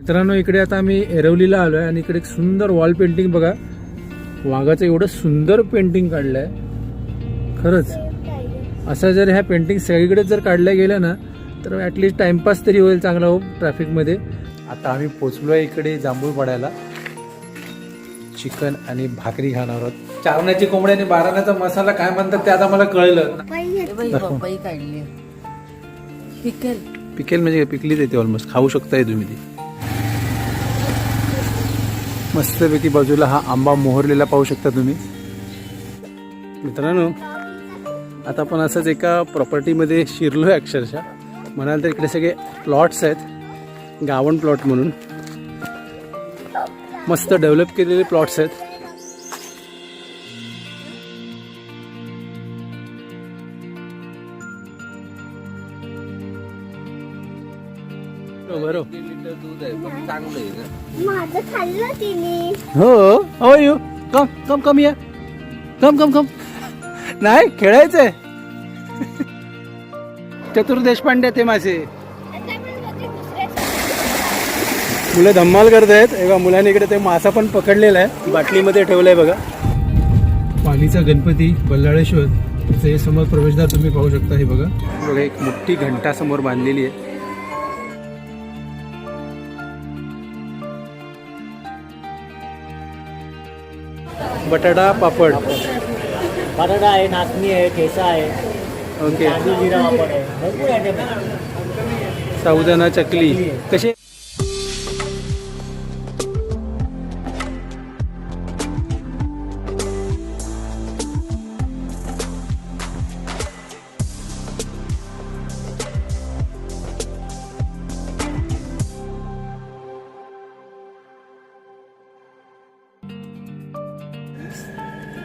मित्रांनो इकडे आता आम्ही एरवलीला आलोय आणि इकडे एक सुंदर वॉल पेंटिंग बघा. वाघाचं एवढं सुंदर पेंटिंग काढलंय. खरंच. असं जर ह्या पेंटिंग सगळीकडे जर काढल्या गेल्या ना तर ॲटलिस्ट टाइमपास तरी होईल चांगला हो ट्रॅफिकमध्ये आता आम्ही पोचलो आहे इकडे जांभूळ पडायला चिकन आणि भाकरी खाणार आहोत. चारण्याची कोंबडी आणि बाराण्याचा मसाला काय म्हणतात ते आता मला कळलं. पिकल. पिकेल म्हणजे पिकलीच येते ऑलमोस्ट खाऊ शकताय तुम्ही ती. मस्तपैकी बाजूला हा आंबा मोहरलेला पाहू शकता तुम्ही. मित्रांनो आता आपण असंच एका प्रॉपर्टीमध्ये शिरलो आहे अक्षरशः. म्हणाल तर इकडे सगळे प्लॉट्स आहेत. गावण प्लॉट म्हणून. मस्त डेव्हलप केलेले प्लॉट्स आहेत. हो. हो यू कम कम कम या कम कम कम नाही खेळायचंय. चतुर देशपांडे ते माझे. मुलं धम्माल करत आहेत. एका मुलाने इकडे ते मासा पण पकडलेला आहे. बाटलीमध्ये ठेवलाय बघा. पालीचा गणपती बल्लाळेश्वर त्याचं हे समोर प्रवेशद्वार तुम्ही पाहू शकता हे बघा. बघा एक मोठी घंटा समोर बांधलेली आहे. बटाटा पापड. बटाटा आहे नाचणी आहे ठेसा आहे. ओके. तांदूळ जिरा वापर आहे. भरपूर आयटम आहे. साबुदाणा चकली. कसे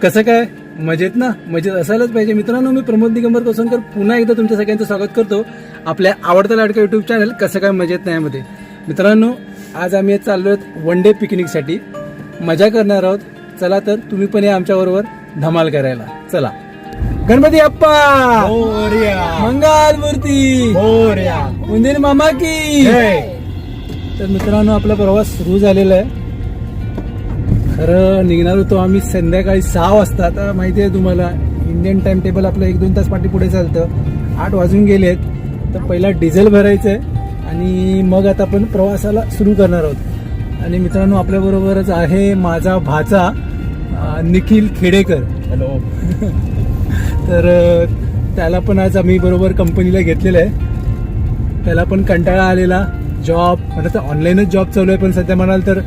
कसं काय? मजेत ना? मजेत असायलाच पाहिजे. मित्रांनो मी प्रमोद दिगंबर कोसनकर पुन्हा एकदा तुमच्या सगळ्यांचं स्वागत करतो. आपल्या आवडत्या लाडक्या युट्यूब चॅनल कसं काय मजेत नाही मध्ये मित्रांनो आज आम्ही चाललो आहेत वन डे पिकनिकसाठी मजा करणार आहोत. चला तर तुम्ही पण या आमच्याबरोबर धमाल करायला. चला. गणपती अप्पा! मंगल मूर्ती! उंदीर मामा की! तर मित्रांनो आपला प्रवास सुरू झालेला आहे. खरं निघणार होतो आम्ही संध्याकाळी सहा वाजता. आता माहिती आहे तुम्हाला इंडियन टाइम टेबल आपलं एक दोन तास पाठी पुढे चालतं. आठ वाजून गेलेत तर पहिला डिझेल भरायचं आहे आणि मग आता आपण प्रवासाला सुरू करणार आहोत. आणि मित्रांनो आपल्याबरोबरच आहे माझा भाचा निखिल खेडेकर. हॅलो तर त्याला पण आज आम्ही बरोबर कंपनीला घेतलेलं आहे. त्याला पण कंटाळा आलेला. जॉब म्हणत ऑनलाईनच जॉब चालू आहे पण सध्या म्हणाल तर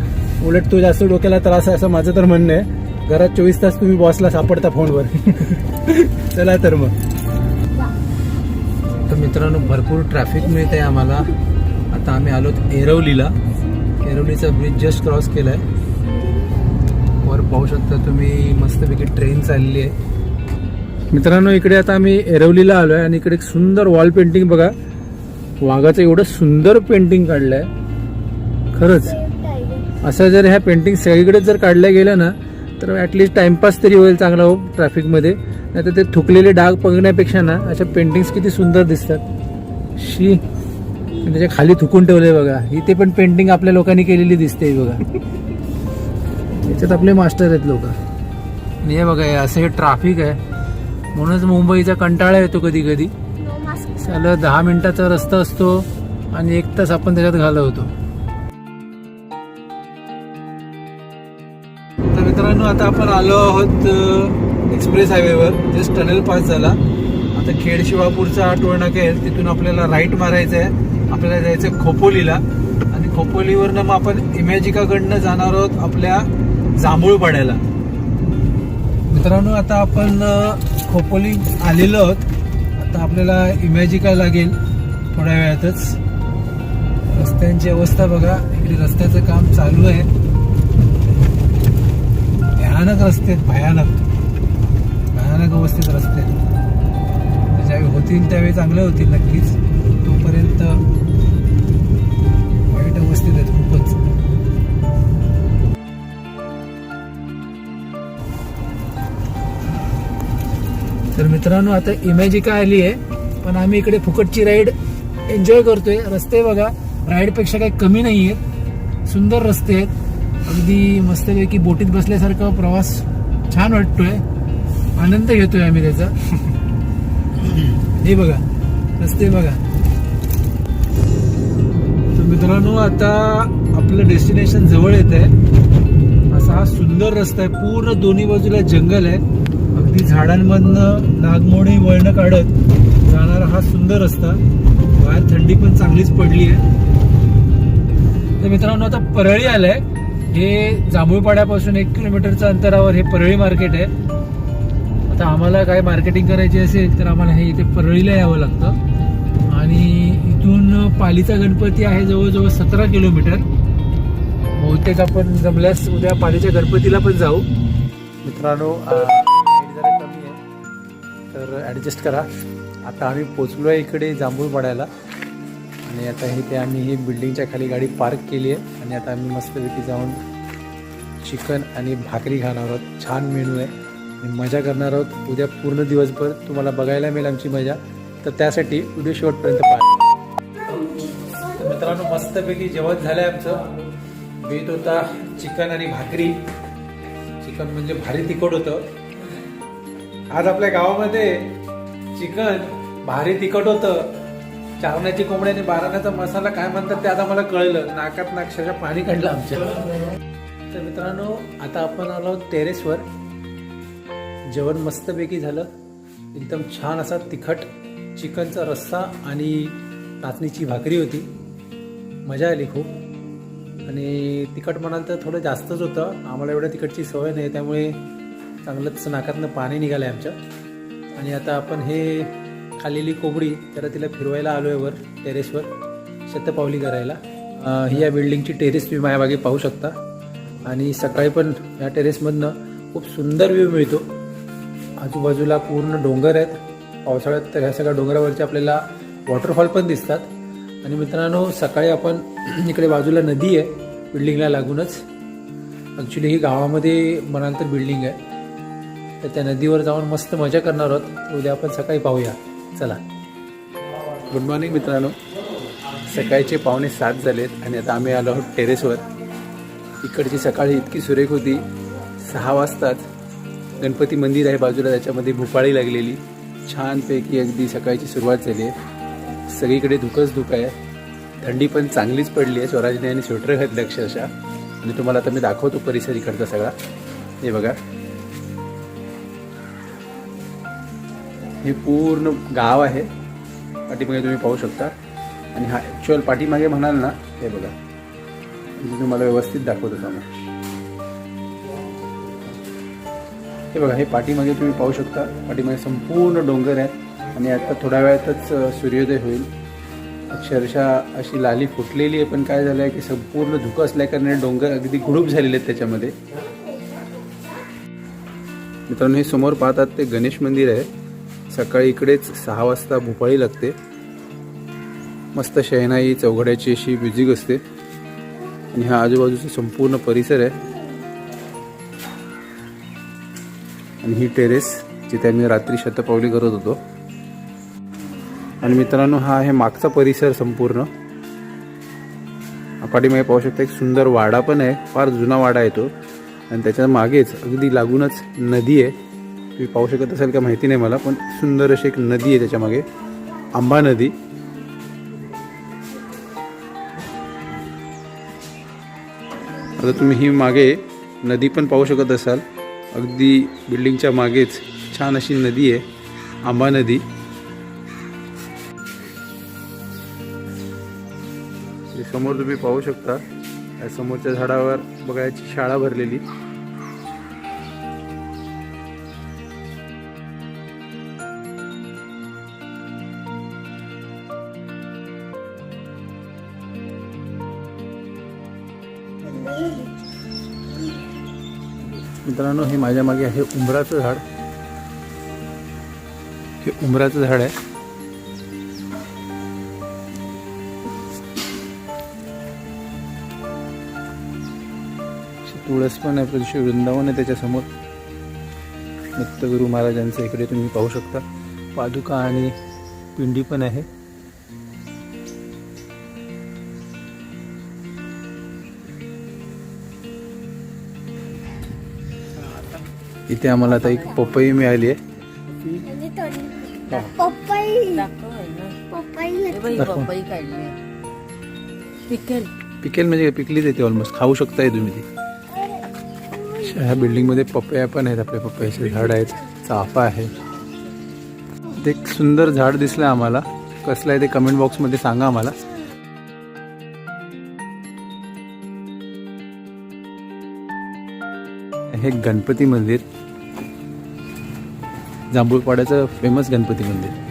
उलट तो जास्त डोक्याला त्रास आहे असं माझं तर म्हणणं आहे. घरात चोवीस तास तुम्ही बॉसला सापडता फोनवर. चला तर मग. तर मित्रांनो भरपूर ट्रॅफिक मिळत आहे आम्हाला. आता आम्ही आलो एरवलीला एरवलीचा ब्रिज जस्ट क्रॉस केला आहे वर पाहू शकता तुम्ही मस्तपैकी ट्रेन चालली आहे. मित्रांनो इकडे आता आम्ही एरवलीला आलो आहे आणि इकडे एक सुंदर वॉल पेंटिंग बघा. वाघाचं एवढं सुंदर पेंटिंग काढलंय. खरंच. असं जर ह्या पेंटिंग सगळीकडे जर काढल्या गेल्या ना तर ॲटलिस्ट टाइमपास तरी होईल चांगला हो ट्रॅफिकमध्ये नाही तर ते थुकलेले डाग बघण्यापेक्षा ना अशा पेंटिंग्स किती सुंदर दिसतात. शी त्याच्याखाली थुकून ठेवले बघा. इथे पण पेंटिंग आपल्या लोकांनी केलेली दिसते बघा. याच्यात आपले मास्टर आहेत लोक. आणि हे बघा हे असं हे ट्रॅफिक आहे. म्हणूनच मुंबईचा कंटाळा येतो कधी कधी चाल दहा मिनिटाचा रस्ता असतो आणि एक तास आपण त्याच्यात घालवतो. मित्रांनो आता आपण आलो आहोत एक्सप्रेस हायवेवर जस्ट टनेल पास झाला. आता खेड शिवापूरचा टोल आहे? तिथून आपल्याला राईट मारायचं आहे आपल्याला जायचं आहे खोपोलीला. आणि खोपोलीवरनं मग आपण इमॅजिकाकडनं जाणार आहोत आपल्या जांभूळ पाड्याला मित्रांनो आता आपण खोपोली आलेलो आहोत. आता आपल्याला इमॅजिका लागेल थोड्या वेळातच. रस्त्यांची अवस्था बघा. इकडे रस्त्याचं काम चालू आहे. भयानक रस्ते आहेत भयानक. भयानक अवस्थेत रस्ते आहेत. ज्यावेळी होतील त्यावेळी चांगले होतील नक्कीच. तोपर्यंत वाईट अवस्थेत आहेत खूपच. तर मित्रांनो आता इमॅजिका आली आहे पण आम्ही इकडे फुकटची राईड एन्जॉय करतोय. रस्ते बघा राईडपेक्षा काही कमी नाही आहेत सुंदर रस्ते आहेत. अगदी मस्तपैकी बोटीत बसल्यासारखा प्रवास छान वाटतोय. आनंद घेतोय आम्ही त्याचा. हे बघा रस्ते बघा. तर मित्रांनो आता आपलं डेस्टिनेशन जवळ येत आहे असा हा सुंदर रस्ता आहे. पूर्ण दोन्ही बाजूला जंगल आहे. अगदी झाडांमधनं नागमोडी वळणं काढत जाणारा हा सुंदर रस्ता. बाहेर थंडी पण चांगलीच पडली आहे. तर मित्रांनो आता परळी आलंय. हे जांभूळपाड्यापासून एक किलोमीटरच्या अंतरावर हे परळी मार्केट आहे. आता आम्हाला काय मार्केटिंग करायची असेल तर आम्हाला हे इथे परळीला यावं लागतं. आणि इथून पालीचा गणपती आहे जवळजवळ सतरा किलोमीटर. बहुतेक आपण जमल्यास उद्या पालीच्या गणपतीला पण जाऊ. मित्रांनो जरा कमी आहे तर ॲडजस्ट करा. आता आम्ही पोचलो आहे इकडे जांभूळ आणि आता इथे आम्ही ही बिल्डिंगच्या खाली गाडी पार्क केली आहे. आणि आता आम्ही मस्तपैकी जाऊन चिकन आणि भाकरी खाणार आहोत. छान मेनू आहे. आणि मजा करणार आहोत. उद्या पूर्ण दिवसभर तुम्हाला बघायला मिळेल आमची मजा. तर त्यासाठी व्हिडिओ शेवटपर्यंत पाहा. तर मित्रांनो मस्तपैकी जेवण झालं आहे आमचं. बेत होता चिकन आणि भाकरी. चिकन म्हणजे भारी तिखट होतं. आज आपल्या गावामध्ये चिकन भारी तिखट होतं. चावण्याची कोंबडी आणि बाराण्याचा मसाला काय म्हणतात ते आता मला कळलं. नाकात नाक्षाच्या पाणी काढलं आमच्या. तर मित्रांनो आता आपण आलो टेरेसवर. जेवण मस्तपैकी झालं. एकदम छान असा तिखट चिकनचा रस्सा आणि नाचणीची भाकरी होती. मजा आली खूप. आणि तिखट म्हणाल तर थोडं जास्तच होतं. आम्हाला एवढ्या तिखटची सवय नाही त्यामुळे चांगलंच नाकातनं पाणी निघालं आहे आमच्या. आणि आता आपण हे खाल्लेली कोंबडी त्याला तिला फिरवायला आलो आहे वर टेरेसवर शतपावली करायला. ही या बिल्डिंगची टेरेस तुम्ही माझ्या मागे पाहू शकता. आणि सकाळी पण या टेरेसमधनं खूप सुंदर व्ह्यू मिळतो. आजूबाजूला पूर्ण डोंगर आहेत. पावसाळ्यात तर ह्या सगळ्या डोंगरावरचे आपल्याला वॉटरफॉल पण दिसतात. आणि मित्रांनो सकाळी आपण इकडे बाजूला नदी आहे बिल्डिंगला लागूनच. ॲक्च्युली ही गावामध्ये म्हणाल तर बिल्डिंग आहे. तर त्या नदीवर जाऊन मस्त मजा करणार आहोत. उद्या आपण सकाळी पाहूया. चला. गुड मॉर्निंग मित्रांनो. सकाळचे पावणे सात झालेत आणि आता आम्ही आलो आहोत टेरेसवर इकडची सकाळी इतकी सुरेख होती. सहा वाजताच गणपती मंदिर आहे बाजूला त्याच्यामध्ये भुपाळी लागलेली. छानपैकी अगदी सकाळची सुरुवात झाली आहे. सगळीकडे धुकंच धुकं आहे. थंडी पण चांगलीच पडली आहे. स्वराजने आणि स्वेटर घातलं अक्षरशः. आणि तुम्हाला आता मी दाखवतो परिसर इकडचा सगळा. हे बघा. हे पूर्ण गाव आहे. पाठीमागे तुम्ही पाहू शकता. आणि हा ॲक्च्युअल पाठीमागे म्हणाल ना हे बघा. म्हणजे तुम्हाला व्यवस्थित दाखवतो समोर. हे बघा हे पाठीमागे तुम्ही पाहू शकता. पाठीमागे संपूर्ण डोंगर आहेत. आणि आता थोड्या वेळातच सूर्योदय होईल. अक्षरशः अशी लाली फुटलेली आहे पण काय झालं आहे की संपूर्ण धुकं असल्याकारणाने डोंगर अगदी गुडूप झालेले आहेत त्याच्यामध्ये. मित्रांनो हे समोर पाहतात ते गणेश मंदिर आहे. सकाळी इकडेच सहा वाजता भोपाळी लागते. मस्त शहनाई चौघड्याची अशी म्युझिक असते. आणि हा आजूबाजूचा संपूर्ण परिसर आहे. आणि ही टेरेस जिथे आम्ही रात्री शतपावली करत होतो. आणि मित्रांनो हा आहे मागचा परिसर संपूर्ण. पाठीमागे पाहू शकता एक सुंदर वाडा पण आहे. फार जुना वाडा आहे तो. आणि त्याच्या मागेच अगदी लागूनच नदी आहे. तुम्ही पाहू शकत असाल का माहिती नाही मला पण सुंदर अशी एक नदी आहे त्याच्यामागे आंबा नदी. आता तुम्ही ही मागे नदी पण पाहू शकत असाल. अगदी बिल्डिंगच्या मागेच छान अशी नदी आहे आंबा नदी. समोर तुम्ही पाहू शकता. या समोरच्या झाडावर बघायची शाळा भरलेली. मित्रांनो हे माझ्या मागे आहे उंबराचं झाड. हे उंबराचं झाड आहे. तुळस पण आहे प्रदेश वृंदावन आहे त्याच्यासमोर. दत्तगुरू महाराजांचं इकडे तुम्ही पाहू शकता. पादुका आणि पिंडी पण आहे. इथे आम्हाला आता एक पपई मिळाली आहे. काढली पिकल. पिकेल म्हणजे पिकलीच येते ऑलमोस्ट खाऊ शकताय तुम्ही ती. ह्या बिल्डिंगमध्ये पपया पण आहेत आपल्या पपयाचे झाड आहेत. चाफा आहे. ते एक सुंदर झाड दिसलं आम्हाला. कसलं आहे ते कमेंट बॉक्समध्ये सांगा आम्हाला. हे गणपती मंदिर. जांभूळपाड्याचं फेमस गणपती मंदिर.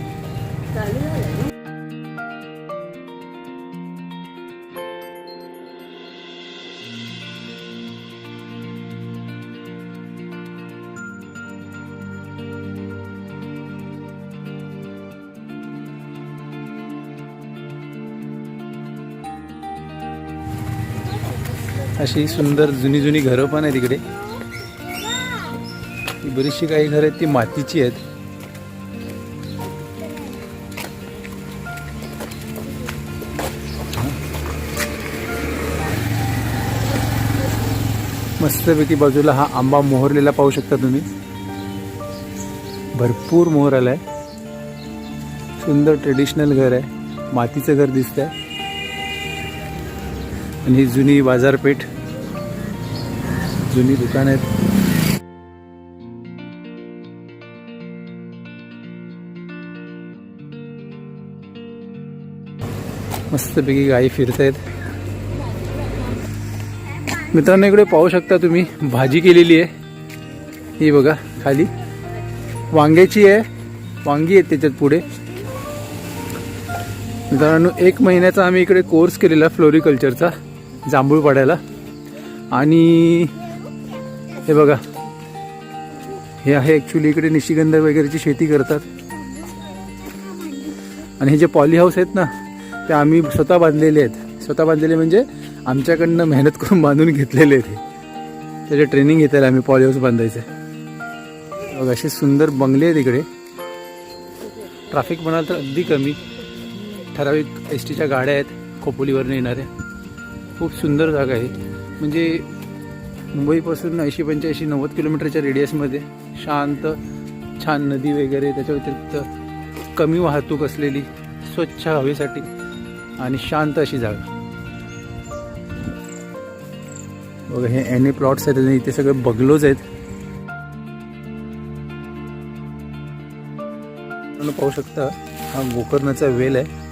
अशी सुंदर जुनी जुनी घरं पण आहे तिकडे बरीचशी काही घरं आहेत ती मातीची आहेत. मस्तपैकी बाजूला हा आंबा मोहरलेला पाहू शकता तुम्ही. भरपूर मोहर आलाय. सुंदर ट्रेडिशनल घर आहे. मातीचं घर दिसतंय. आणि ही जुनी बाजारपेठ. जुनी दुकान आहेत. मस्तपैकी गाई आहेत मित्रांनो इकडे पाहू शकता तुम्ही भाजी केलेली आहे. ही बघा खाली. वांग्याची आहे. वांगी आहेत त्याच्यात पुढे. मित्रांनो एक महिन्याचा आम्ही इकडे कोर्स केलेला फ्लोरिकल्चरचा जांभूळ पाड्याला आणि हे बघा हे आहे ॲक्च्युली इकडे निशिगंध वगैरेची शेती करतात. आणि हे जे पॉली हाऊस आहेत ना ते आम्ही स्वतः बांधलेले आहेत. स्वतः बांधलेले म्हणजे आमच्याकडनं मेहनत करून बांधून घेतलेले आहेत त्याचे ट्रेनिंग घेतायला आम्ही पॉली हाऊस बांधायचं. बघ असे सुंदर बंगले आहेत इकडे. ट्रॅफिक म्हणाल तर अगदी कमी. ठराविक एस टीच्या गाड्या आहेत खोपोलीवरनं येणाऱ्या खूप सुंदर जागा आहे. म्हणजे मुंबईपासून ऐंशी पंच्याऐंशी नव्वद किलोमीटरच्या रेडियसमध्ये शांत छान नदी वगैरे त्याच्या व्यतिरिक्त कमी वाहतूक असलेली स्वच्छ हवेसाठी. आणि शांत अशी जागा. बघा हे एन प्लॉट्स आहेत आणि इथे सगळे बगलोज आहेत. पाहू शकता हा गोकर्णाचा वेल आहे.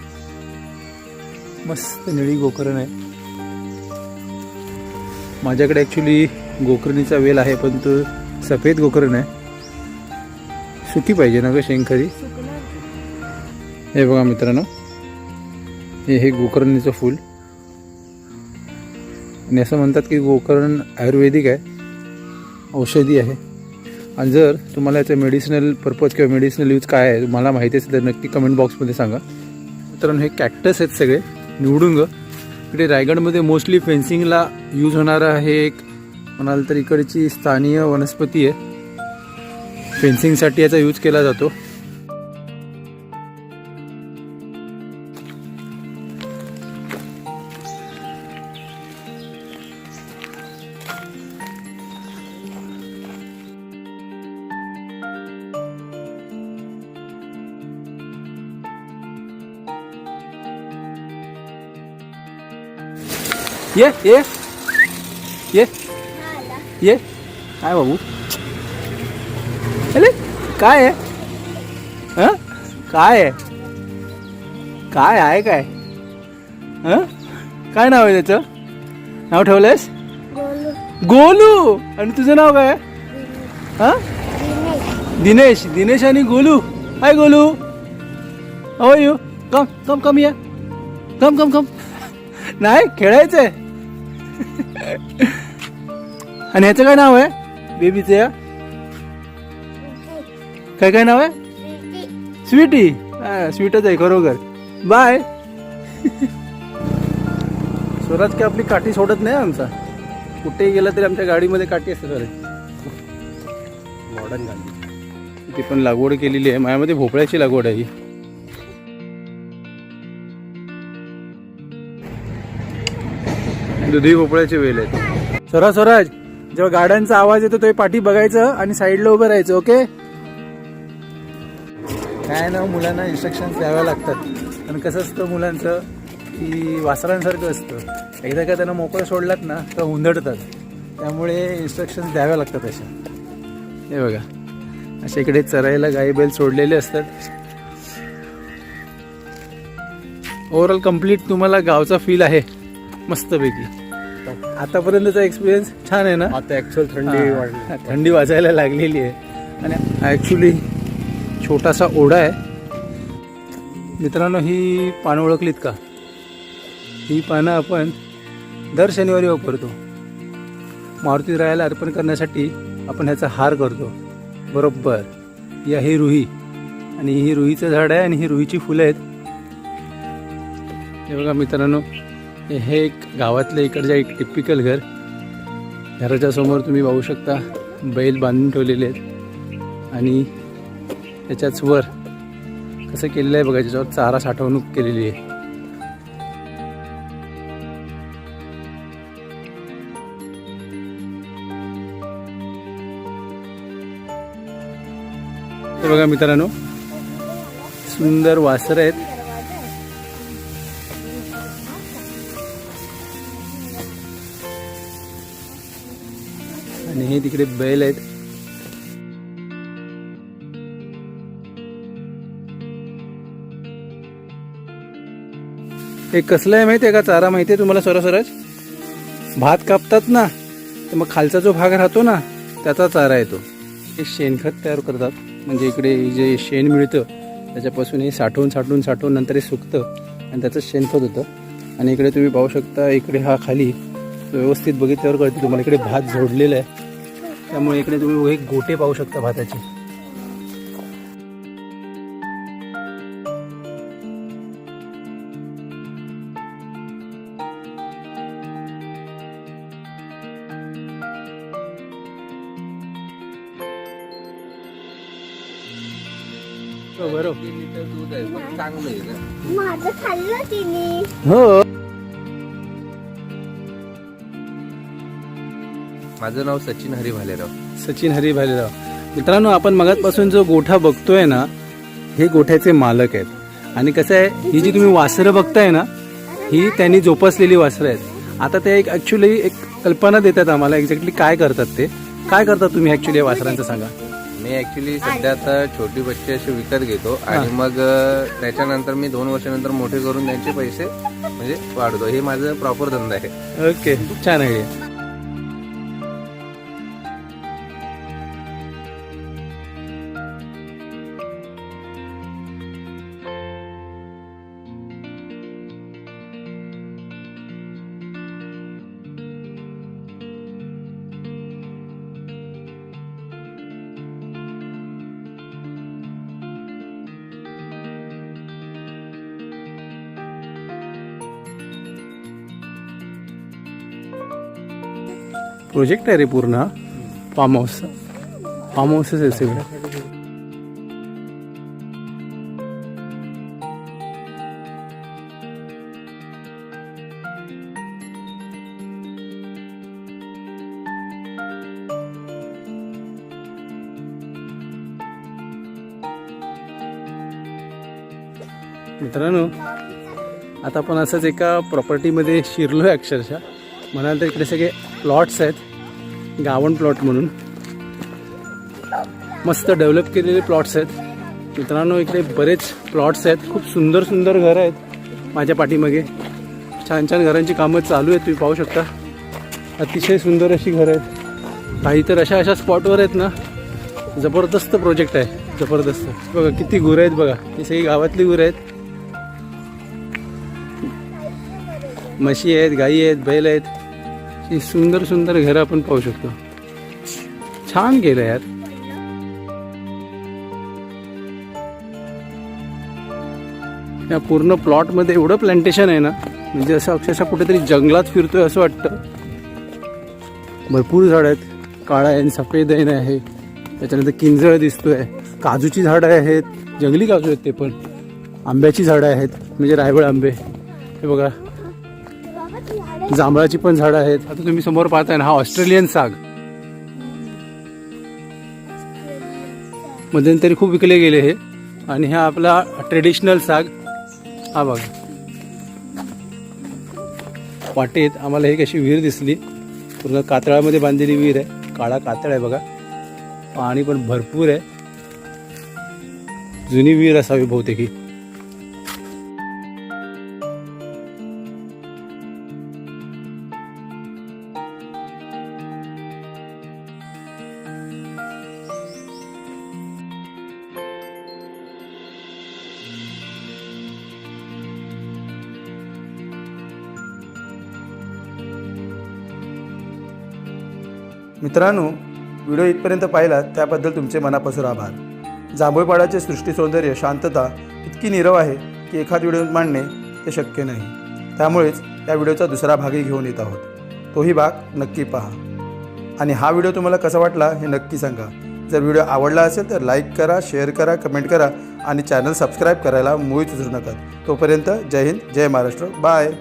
मस्त निळी गोकर्ण आहे. माझ्याकडे ॲक्च्युली गोकर्णीचा वेल आहे पण तो सफेद गोकर्ण आहे. सुकी पाहिजे ना ग शेंगखरी हे बघा मित्रांनो हे हे गोकर्णीचं फूल. आणि असं म्हणतात की गोकर्ण आयुर्वेदिक आहे. औषधी आहे. आणि जर तुम्हाला याचं मेडिसिनल पर्पज किंवा मेडिसिनल यूज काय आहे तुम्हाला माहिती असेल तर नक्की कमेंट बॉक्समध्ये सांगा. मित्रांनो हे कॅक्टस आहेत सगळे निवडून ग इकडे रायगडमध्ये मोस्टली फेन्सिंगला यूज होणारा हे एक म्हणाल तर इकडची स्थानीय वनस्पती आहे. फेन्सिंगसाठी याचा यूज केला जातो. ये ये. ये. ये. काय बाबू? अरे काय आहे? हं? काय आहे? काय आहे काय? हं? काय नाव आहे त्याचं? नाव ठेवलंयस? गोलू. आणि तुझं नाव काय हा? दिनेश. दिनेश आणि गोलू. हाय गोलू. हो यू कम कम कम या कम कम कम नाही खेळायचंय. आणि ह्याचं काय नाव आहे? बेबीचं या? काय काय नाव आहे? स्वीटी. हा स्वीटच आहे खरोखर. बाय. स्वराज काय आपली काठी सोडत नाही आमचा? कुठेही गेला तरी आमच्या गाडीमध्ये काठी असते सर मॉडर्न गाडी. ती पण लागवड केलेली आहे. माझ्यामध्ये भोपळ्याची लागवड आहे ही. दुधी भोपळ्याचे वेल आहेत. स्वराज स्वराज. जेव्हा गाड्यांचा आवाज येतो तेव्हा पाठी बघायचं आणि साईडला उभं राहायचं ओके? काय ना मुलांना इन्स्ट्रक्शन द्याव्या लागतात. आणि कसं असतं मुलांचं? की वासरांसारखं असतं. एकदा का त्यांना मोकळं सोडलात ना तर हुंदडतात त्यामुळे इन्स्ट्रक्शन द्याव्या लागतात अशा. हे बघा. अशा इकडे चरायला गाई बैल सोडलेले असतात. ओव्हरऑल कंप्लीट तुम्हाला गावचा फील आहे. मस्तपैकी. आतापर्यंतचा एक्सपिरियन्स छान आहे ना? आता ऍक्च्युअल थंडी वाढली. थंडी वाजायला लागलेली आहे. आणि ॲक्च्युली छोटासा ओढा आहे. मित्रांनो ही पानं ओळखलीत का? ही पानं आपण दर शनिवारी वापरतो. मारुती रायाला अर्पण करण्यासाठी आपण ह्याचा हार करतो. बरोबर. या ही रुही. आणि ही रुईचं झाड आहे आणि ही रुईची फुलं आहेत. हे बघा मित्रांनो हे- एक गावातलं इकडच्या एक टिपिकल घर. घराच्या समोर तुम्ही पाहू शकता बैल बांधून ठेवलेले आहेत. आणि त्याच्याच वर कसं केलेलं आहे बघा त्याच्यावर चारा साठवणूक केलेली आहे. बघा मित्रांनो सुंदर वासर आहेत. आणि तिकडे बैल आहेत. हे कसलं आहे माहिती आहे का चारा? माहिती आहे तुम्हाला सरसरच? भात कापतात ना तर मग खालचा जो भाग राहतो ना त्याचा चारा येतो. हे शेणखत तयार करतात. म्हणजे इकडे जे शेण मिळतं त्याच्यापासून हे साठवून साठवून साठवून नंतर हे सुकतं आणि त्याचं शेणखत होतं. आणि इकडे तुम्ही पाहू शकता इकडे हा खाली व्यवस्थित बघितल्यावर कळते तुम्हाला इकडे भात झोडलेला आहे. त्यामुळे इकडे तुम्ही एक गोटे पाहू शकता भाताचे. बरोबर. दूध आहे चांगलं आहे ना? माझं खाल्लं तिने. हो. माझं नाव सचिन हरी भालेराव सचिन हरी भालेराव मित्रांनो आपण मगातपासून जो गोठा बघतोय ना हे गोठ्याचे मालक आहेत. आणि कसं आहे ही जी तुम्ही वासरं बघताय ना ही त्यांनी जोपासलेली वासरं आहेत. आता ते एक ऍक्च्युली एक कल्पना देतात आम्हाला एक्झॅक्टली काय करतात ते. काय करतात तुम्ही ऍक्च्युली या वासरांचं सांगा? मी ऍक्च्युली सध्या आता छोटी बच्चे असे विकत घेतो आणि मग अ, त्याच्यानंतर मी दोन वर्षानंतर मोठे करून त्यांचे पैसे म्हणजे वाढवतो. हे माझं प्रॉपर धंदा आहे. ओके छान आहे. प्रोजेक्ट आहे रे पूर्ण. फार्म हाऊस फार्म हाऊसच आहे सगळं. मित्रांनो आता आपण असंच एका प्रॉपर्टीमध्ये शिरलो आहे अक्षरशः. म्हणाल तर इकडे सगळे प्लॉट्स आहेत. गावण प्लॉट म्हणून. मस्त डेव्हलप केलेले प्लॉट्स आहेत. मित्रांनो इकडे बरेच प्लॉट्स आहेत. खूप सुंदर सुंदर घरं आहेत माझ्या पाठीमागे. छान छान घरांची कामं चालू आहेत तुम्ही पाहू शकता. अतिशय सुंदर अशी घरं आहेत. काही तर अशा अशा स्पॉटवर आहेत ना. जबरदस्त प्रोजेक्ट आहे. जबरदस्त. बघा किती गुरं आहेत बघा. ही सगळी गावातली गुरं आहेत. म्हशी आहेत गाई आहेत बैल आहेत. ही सुंदर सुंदर घरं आपण पाहू शकतो. छान केलं यार. या पूर्ण प्लॉटमध्ये एवढं प्लांटेशन आहे ना म्हणजे असं अक्षरशः कुठेतरी जंगलात फिरतोय असं वाटतं. भरपूर झाडं आहेत. काळा आहे सफेद आहे आहे. त्याच्यानंतर किंजळ दिसतोय. काजूची झाडं आहेत. जंगली काजू आहेत ते पण. आंब्याची झाडं आहेत. म्हणजे रायवळ आंबे. हे बघा. जांभळाची पण झाडं आहेत. आता तुम्ही समोर पाहताय ना हा ऑस्ट्रेलियन साग. मध्यंतरी खूप विकले गेले हे. आणि हा आपला ट्रेडिशनल साग. हा बघा. वाटेत आम्हाला एक अशी विहीर दिसली. पूर्ण कातळामध्ये बांधलेली विहीर आहे. काळा कातळ आहे बघा. पाणी पण भरपूर आहे. जुनी विहीर असावी बहुतेकी. मित्रांनो व्हिडिओ इथपर्यंत पाहिला त्याबद्दल तुमचे मनापासून आभार. जांभूळपाडाचे सृष्टी सौंदर्य शांतता इतकी नीरव आहे की एखाद व्हिडिओ मांडणे ते शक्य नाही. त्यामुळेच या व्हिडिओचा दुसरा भागही घेऊन येत आहोत. तोही भाग नक्की पहा. आणि हा व्हिडिओ तुम्हाला कसा वाटला हे नक्की सांगा. जर व्हिडिओ आवडला असेल तर लाईक करा शेअर करा कमेंट करा आणि चॅनल सबस्क्राईब करायला मुळीच विसरू नका. तोपर्यंत जय हिंद जय महाराष्ट्र बाय.